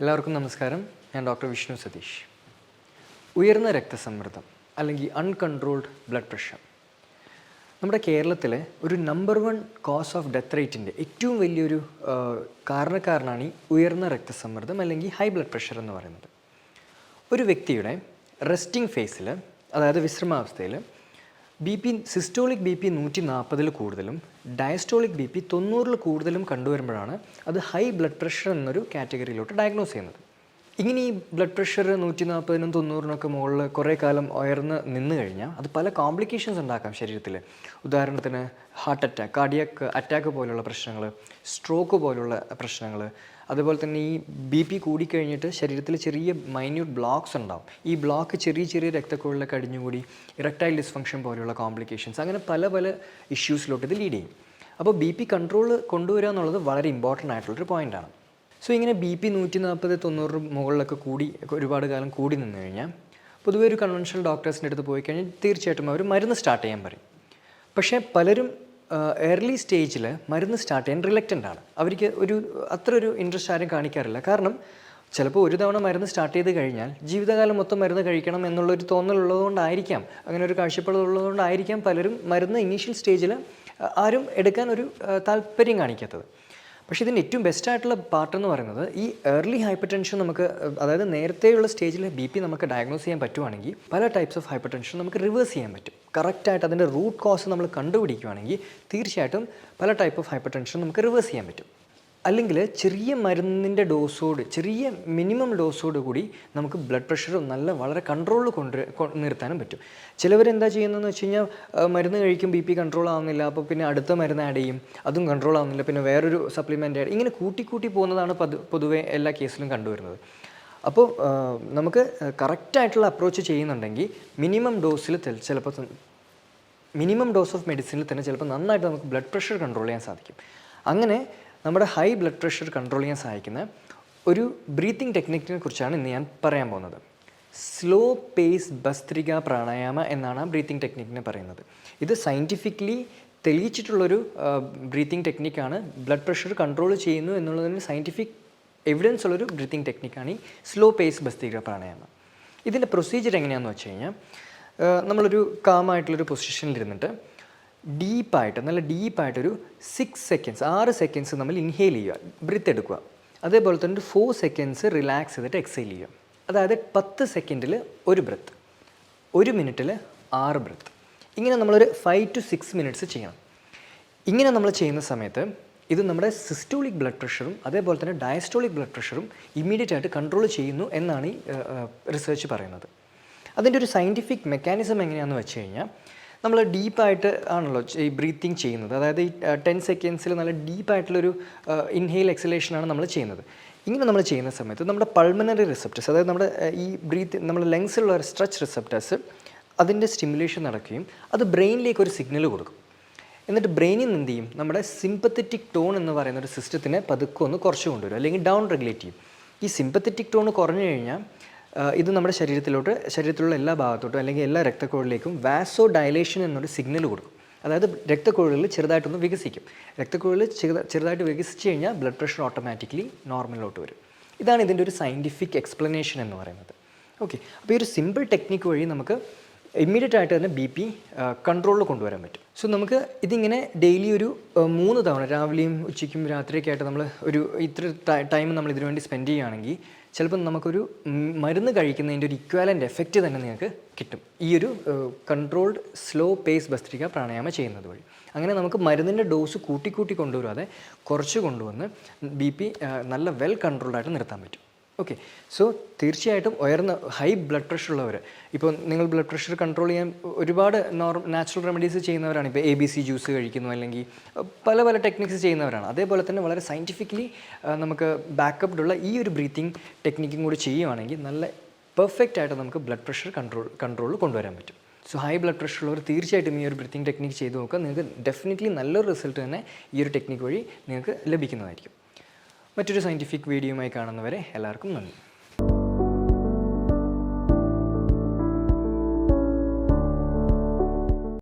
എല്ലാവർക്കും നമസ്കാരം. ഞാൻ ഡോക്ടർ വിഷ്ണു സതീഷ്. ഉയർന്ന രക്തസമ്മർദ്ദം അല്ലെങ്കിൽ അൺകൺട്രോൾഡ് ബ്ലഡ് പ്രഷർ നമ്മുടെ കേരളത്തിലെ ഒരു number one cause of death റേറ്റിന്റെ ഏറ്റവും വലിയൊരു കാരണക്കാരനാണ് ഈ ഉയർന്ന രക്തസമ്മർദ്ദം അല്ലെങ്കിൽ ഹൈ ബ്ലഡ് പ്രഷർ എന്ന് പറയുന്നത്. ഒരു വ്യക്തിയുടെ റെസ്റ്റിംഗ് ഫേസിൽ അതായത് വിശ്രമാവസ്ഥയിൽ B P systolic B P നൂറ്റി നാൽപ്പതിൽ കൂടുതലും ഡയസ്റ്റോളിക് ബി പി തൊണ്ണൂറിൽ കൂടുതലും കണ്ടുവരുമ്പോഴാണ് അത് ഹൈ ബ്ലഡ് പ്രഷർ എന്നൊരു കാറ്റഗറിയിലോട്ട് ഡയഗ്നോസ് ചെയ്യുന്നത്. ഇങ്ങനെ ഈ ബ്ലഡ് പ്രഷർ നൂറ്റി നാൽപ്പതിനും തൊണ്ണൂറിനൊക്കെ മുകളിൽ കുറേ കാലം ഉയർന്ന് നിന്ന് കഴിഞ്ഞാൽ അത് പല കോംപ്ലിക്കേഷൻസ് ഉണ്ടാക്കാം ശരീരത്തിൽ. ഉദാഹരണത്തിന് ഹാർട്ട് അറ്റാക്ക് കാർഡിയക്ക് അറ്റാക്ക് പോലുള്ള പ്രശ്നങ്ങൾ സ്ട്രോക്ക് പോലുള്ള പ്രശ്നങ്ങൾ. അതുപോലെ തന്നെ ഈ ബി പി കൂടിക്കഴിഞ്ഞിട്ട് ശരീരത്തിൽ ചെറിയ മൈന്യൂട്ട് ബ്ലോക്സ് ഉണ്ടാവും. ഈ ബ്ലോക്ക് ചെറിയ ചെറിയ രക്തക്കുഴലിലൊക്കെ അടിഞ്ഞുകൂടി ഇറക്ടൈൽ ഡിസ്ഫങ്ഷൻ പോലെയുള്ള കോംപ്ലിക്കേഷൻസ് അങ്ങനെ പല പല ഇഷ്യൂസിലോട്ട് ഇത് ലീഡ് ചെയ്യും. അപ്പോൾ ബി പി കൺട്രോൾ കൊണ്ടുവരിക എന്നുള്ളത് വളരെ ഇമ്പോർട്ടന്റ് ആയിട്ടുള്ളൊരു പോയിന്റാണ് സോ ഇങ്ങനെ ബി പി നൂറ്റി നാൽപ്പത് തൊണ്ണൂറ് മുകളിലൊക്കെ കൂടി ഒരുപാട് കാലം കൂടി നിന്ന് കഴിഞ്ഞാൽ പൊതുവേ ഒരു കൺവെൻഷണൽ ഡോക്ടേഴ്സിന്റെ അടുത്ത് പോയി കഴിഞ്ഞാൽ തീർച്ചയായിട്ടും അവർ മരുന്ന് സ്റ്റാർട്ട് ചെയ്യാൻ പറയും. പക്ഷേ പലരും ഏർലി സ്റ്റേജിൽ മരുന്ന് സ്റ്റാർട്ട് ചെയ്യാൻ റിലക്റ്റന്റ് ആണ്. അവർക്ക് ഒരു അത്ര ഒരു ഇൻട്രസ്റ്റ് ആരും കാണിക്കാറില്ല. കാരണം ചിലപ്പോൾ ഒരു തവണ മരുന്ന് സ്റ്റാർട്ട് ചെയ്ത് കഴിഞ്ഞാൽ ജീവിതകാലം മൊത്തം മരുന്ന് കഴിക്കണം എന്നുള്ളൊരു തോന്നലുള്ളതുകൊണ്ടായിരിക്കാം അങ്ങനെ ഒരു കാഴ്ചപ്പാടുള്ളതുകൊണ്ടായിരിക്കാം പലരും മരുന്ന് ഇനീഷ്യൽ സ്റ്റേജിൽ ആരും എടുക്കാൻ ഒരു താല്പര്യം കാണിക്കാത്തത്. പക്ഷേ ഇതിന്റെ ഏറ്റവും ബെസ്റ്റ് ആയിട്ടുള്ള പാർട്ട് എന്ന് പറയുന്നത് ഈ ഏർലി ഹൈപ്പർ ടെൻഷൻ നമുക്ക് അതായത് നേരത്തെയുള്ള സ്റ്റേജിൽ ബി പി നമുക്ക് ഡയഗ്നോസ് ചെയ്യാൻ പറ്റുവാണെങ്കിൽ പല ടൈപ്സ് ഓഫ് ഹൈപ്പർ ടെൻഷൻ നമുക്ക് റിവേഴ്സ് ചെയ്യാൻ പറ്റും. കറക്റ്റായിട്ട് അതിന്റെ റൂട്ട് കോസ് നമ്മൾ കണ്ടുപിടിക്കുകയാണെങ്കിൽ തീർച്ചയായിട്ടും പല ടൈപ്പ് ഓഫ് ഹൈപ്പർ ടെൻഷൻ നമുക്ക് റിവേഴ്സ് ചെയ്യാൻ പറ്റും. അല്ലെങ്കിൽ ചെറിയ മരുന്നിന്റെ ഡോസോട് ചെറിയ മിനിമം ഡോസോട് കൂടി നമുക്ക് ബ്ലഡ് പ്രഷർ നല്ല വളരെ കൺട്രോളിൽ കൊണ്ട് നിർത്താനും പറ്റും. ചിലവരെന്താ ചെയ്യുന്നതെന്ന് വെച്ച് കഴിഞ്ഞാൽ മരുന്ന് കഴിക്കും ബി പി കൺട്രോൾ ആവുന്നില്ല അപ്പോൾ പിന്നെ അടുത്ത മരുന്ന് ആഡ് ചെയ്യും അതും കൺട്രോൾ ആവുന്നില്ല പിന്നെ വേറൊരു സപ്ലിമെന്റ് ആഡ് ഇങ്ങനെ കൂട്ടി കൂട്ടി പോകുന്നതാണ് പതു പൊതുവേ എല്ലാ കേസിലും കണ്ടുവരുന്നത്. അപ്പോൾ നമുക്ക് കറക്റ്റായിട്ടുള്ള അപ്രോച്ച് ചെയ്യുന്നുണ്ടെങ്കിൽ മിനിമം ഡോസിൽ ചിലപ്പോൾ മിനിമം ഡോസ് ഓഫ് മെഡിസിനിൽ തന്നെ ചിലപ്പോൾ നന്നായിട്ട് നമുക്ക് ബ്ലഡ് പ്രഷർ കൺട്രോൾ ചെയ്യാൻ സാധിക്കും. അങ്ങനെ നമ്മുടെ ഹൈ ബ്ലഡ് പ്രഷർ കൺട്രോൾ ചെയ്യാൻ സഹായിക്കുന്ന ഒരു ബ്രീത്തിങ് ടെക്നിക്കിനെ കുറിച്ചാണ് ഇന്ന് ഞാൻ പറയാൻ പോകുന്നത്. സ്ലോ പേസ് ഭസ്ത്രിക പ്രാണായാമ എന്നാണ് ആ ബ്രീത്തിങ് ടെക്നിക്കിനെ പറയുന്നത്. ഇത് സയന്റിഫിക്കലി തെളിയിച്ചിട്ടുള്ളൊരു ബ്രീത്തിങ് ടെക്നിക്കാണ് ബ്ലഡ് പ്രഷർ കൺട്രോൾ ചെയ്യുന്നു എന്നുള്ളതിന് സയന്റിഫിക് എവിഡൻസ് ഉള്ളൊരു ബ്രീത്തിങ് ടെക്നിക്കാണ് ഈ സ്ലോ പേസ് ഭസ്ത്രിക പ്രാണായാമം. ഇതിന്റെ പ്രൊസീജിയർ എങ്ങനെയാണെന്ന് വെച്ച് കഴിഞ്ഞാൽ നമ്മളൊരു കാമായിട്ടുള്ളൊരു പൊസിഷനിൽ ഇരുന്നിട്ട് ഡീപ്പായിട്ട് നല്ല ഡീപ്പായിട്ടൊരു സിക്സ് സെക്കൻഡ്സ് ആറ് സെക്കൻഡ്സ് നമ്മൾ ഇൻഹെയിൽ ചെയ്യുക ബ്രിത്ത് എടുക്കുക. അതേപോലെ തന്നെ ഒരു ഫോർ സെക്കൻഡ്സ് റിലാക്സ് ചെയ്തിട്ട് എക്സൈൽ ചെയ്യുക. അതായത് പത്ത് സെക്കൻഡിൽ ഒരു ബ്രത്ത് ഒരു മിനിറ്റിൽ ആറ് ബ്രത്ത് ഇങ്ങനെ നമ്മളൊരു ഫൈവ് ടു സിക്സ് മിനിറ്റ്സ് ചെയ്യണം. ഇങ്ങനെ നമ്മൾ ചെയ്യുന്ന സമയത്ത് ഇത് നമ്മുടെ സിസ്റ്റോളിക് ബ്ലഡ് പ്രഷറും അതേപോലെ തന്നെ ഡയസ്റ്റോളിക് ബ്ലഡ് പ്രഷറും ഇമ്മീഡിയറ്റ് ആയിട്ട് കൺട്രോൾ ചെയ്യുന്നു എന്നാണ് ഈ റിസർച്ച് പറയുന്നത്. അതിന്റെ ഒരു സയന്റിഫിക് മെക്കാനിസം എങ്ങനെയാണെന്ന് വെച്ച് കഴിഞ്ഞാൽ നമ്മൾ ഡീപ്പായിട്ട് ആണല്ലോ ഈ ബ്രീത്തിങ് ചെയ്യുന്നത്. അതായത് ഈ ടെൻ സെക്കൻഡ്സിൽ നല്ല ഡീപ്പായിട്ടുള്ളൊരു ഇൻഹെയിൽ എക്സലേഷനാണ് നമ്മൾ ചെയ്യുന്നത്. ഇങ്ങനെ നമ്മൾ ചെയ്യുന്ന സമയത്ത് നമ്മുടെ പൾമനറി റിസപ്റ്റേഴ്സ് അതായത് നമ്മുടെ ഈ ബ്രീത്ത് നമ്മുടെ ലങ്സിലുള്ള സ്ട്രെച്ച് റിസപ്റ്റേഴ്സ് അതിന്റെ സ്റ്റിമുലേഷൻ നടക്കുകയും അത് ബ്രെയിനിലേക്ക് ഒരു സിഗ്നൽ കൊടുക്കും. എന്നിട്ട് ബ്രെയിനിൽ നിന്ന് എന്ത് ചെയ്യും? നമ്മുടെ സിമ്പത്തറ്റിക് ടോൺ എന്ന് പറയുന്ന ഒരു സിസ്റ്റത്തിനെ പതുക്കെ ഒന്ന് കുറച്ച് കൊണ്ടുവരും. അല്ലെങ്കിൽ ഡൗൺ റെഗുലേറ്റ് ചെയ്യും. ഈ സിമ്പത്തറ്റിക് ടോൺ കുറഞ്ഞു കഴിഞ്ഞാൽ ഇത് നമ്മുടെ ശരീരത്തിലോട്ട് ശരീരത്തിലുള്ള എല്ലാ ഭാഗത്തോട്ടും അല്ലെങ്കിൽ എല്ലാ രക്തക്കുഴലിലേക്കും വാസോ ഡയലേഷൻ എന്നൊരു സിഗ്നൽ കൊടുക്കും. അതായത് രക്തക്കുഴലുകൾ ചെറുതായിട്ടൊന്ന് വികസിക്കും. രക്തക്കുഴൽ ചെറുതാ ചെറുതായിട്ട് വികസിച്ച് കഴിഞ്ഞാൽ ബ്ലഡ് പ്രഷർ ഓട്ടോമാറ്റിക്കലി നോർമലിലോട്ട് വരും. ഇതാണ് ഇതിന്റെ ഒരു സയന്റിഫിക് എക്സ്പ്ലനേഷൻ എന്ന് പറയുന്നത്. ഓക്കെ അപ്പോൾ ഈ ഒരു സിമ്പിൾ ടെക്നിക്ക് വഴി നമുക്ക് ഇമ്മീഡിയറ്റ് ആയിട്ട് തന്നെ ബി പി കൺട്രോളിൽ കൊണ്ടുവരാൻ പറ്റും. സോ നമുക്ക് ഇതിങ്ങനെ ഡെയിലി ഒരു മൂന്ന് തവണ രാവിലെയും ഉച്ചയ്ക്കും രാത്രിയൊക്കെ ആയിട്ട് നമ്മൾ ഒരു ഇത്ര ടൈം നമ്മൾ ഇതിനു വേണ്ടി സ്പെൻഡ് ചെയ്യുകയാണെങ്കിൽ ചിലപ്പം നമുക്കൊരു മരുന്ന് കഴിക്കുന്നതിന്റെ ഒരു ഇക്വാലന്റ് എഫക്റ്റ് തന്നെ നിങ്ങൾക്ക് കിട്ടും. ഈ ഒരു കൺട്രോൾഡ് സ്ലോ പേസ് ഭസ്ത്രിക പ്രാണായാമം ചെയ്യുന്നത് വഴി. അങ്ങനെ നമുക്ക് മരുന്നിന്റെ ഡോസ് കൂട്ടി കൂട്ടി കൊണ്ടുവരാതെ കുറച്ച് കൊണ്ടുവന്ന് ബി പി നല്ല വെൽ കൺട്രോൾഡായിട്ട് നിർത്താൻ പറ്റും. ഓക്കെ സോ തീർച്ചയായിട്ടും ഉയർന്ന ഹൈ ബ്ലഡ് പ്രഷർ ഉള്ളവർ ഇപ്പോൾ നിങ്ങൾ ബ്ലഡ് പ്രഷർ കൺട്രോൾ ചെയ്യാൻ ഒരുപാട് നോർ നാച്ചുറൽ റെമഡീസ് ചെയ്യുന്നവരാണ്. ഇപ്പോൾ എ ബി സി ജ്യൂസ് കഴിക്കുന്നു അല്ലെങ്കിൽ പല പല ടെക്നിക്സ് ചെയ്യുന്നവരാണ്. അതേപോലെ തന്നെ വളരെ സയന്റിഫിക്കലി നമുക്ക് ബാക്കപ്ഡ് ഉള്ള ഈ ഒരു ബ്രീത്തിങ് ടെക്നിക്കും കൂടി ചെയ്യുവാണെങ്കിൽ നല്ല പെർഫെക്റ്റ് ആയിട്ട് നമുക്ക് ബ്ലഡ് പ്രഷർ കൺട്രോൾ കൺട്രോൾ കൊണ്ടുവരാൻ പറ്റും. സോ ഹൈ ബ്ലഡ് പ്രഷർ ഉള്ളവർ തീർച്ചയായിട്ടും ഈ ഒരു ബ്രീത്തിങ് ടെക്നിക്ക് ചെയ്ത് നോക്കുക. നിങ്ങൾക്ക് ഡെഫിനറ്റ്ലി നല്ലൊരു റിസൾട്ട് തന്നെ ഈ ഒരു ടെക്നിക്ക് വഴി നിങ്ങൾക്ക് ലഭിക്കുന്നതായിരിക്കും. മറ്റൊരു സയന്റിഫിക് വീഡിയോയുമായി കാണുന്നവരെ എല്ലാവർക്കും നന്ദി.